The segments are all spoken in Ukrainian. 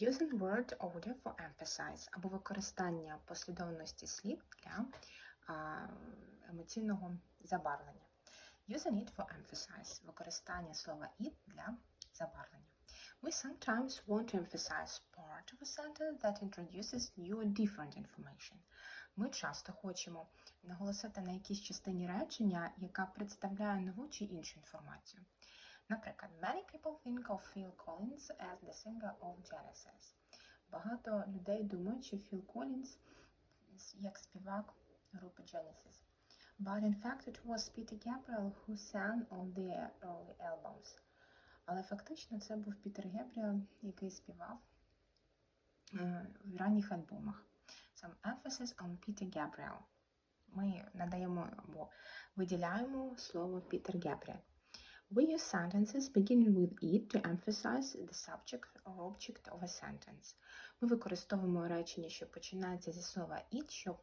Using word order for emphasize або використання послідовності слів для а, емоційного забарвлення. Using it for emphasize використання слова it для забарвлення. We sometimes want to emphasize part of a sentence that introduces new or different information. Ми часто хочемо наголосити на якійсь частині речення, яка представляє нову чи іншу інформацію. Наприклад, many people think of Phil Collins as the singer of Genesis. Багато людей думають, що Філ Колінз як співак групи Genesis. But in fact it was Peter Gabriel who sang on their early albums. Але фактично це був Пітер Гебріел, який співав е, в ранніх альбомах. Some emphasis on Peter Gabriel. Ми надаємо або виділяємо слово Пітер Гебріел. We use sentences beginning with it to emphasize the subject or object of a sentence. Ми використовуємо речення, що починається зі слова it, щоб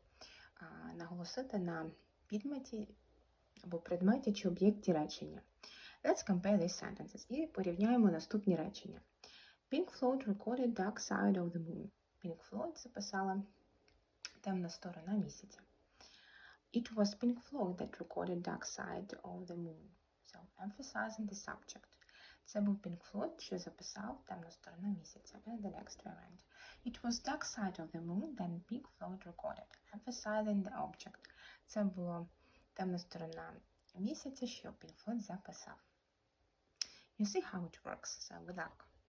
а, наголосити на підметі або предметі чи об'єкті речення. Let's compare these sentences і порівняємо наступні речення. Pink Floyd recorded Dark Side of the Moon. Pink Floyd записала темна сторона місяця. It was Pink Floyd that recorded Dark Side of the Moon. So, emphasizing the subject. Це був Pink Floyd, що записав темну сторону місяця. And the next variant. It was Dark Side of the Moon that Pink Floyd recorded. Emphasizing the object. Це була темна сторона місяця, що Pink Floyd записав. You see how it works. So, good luck.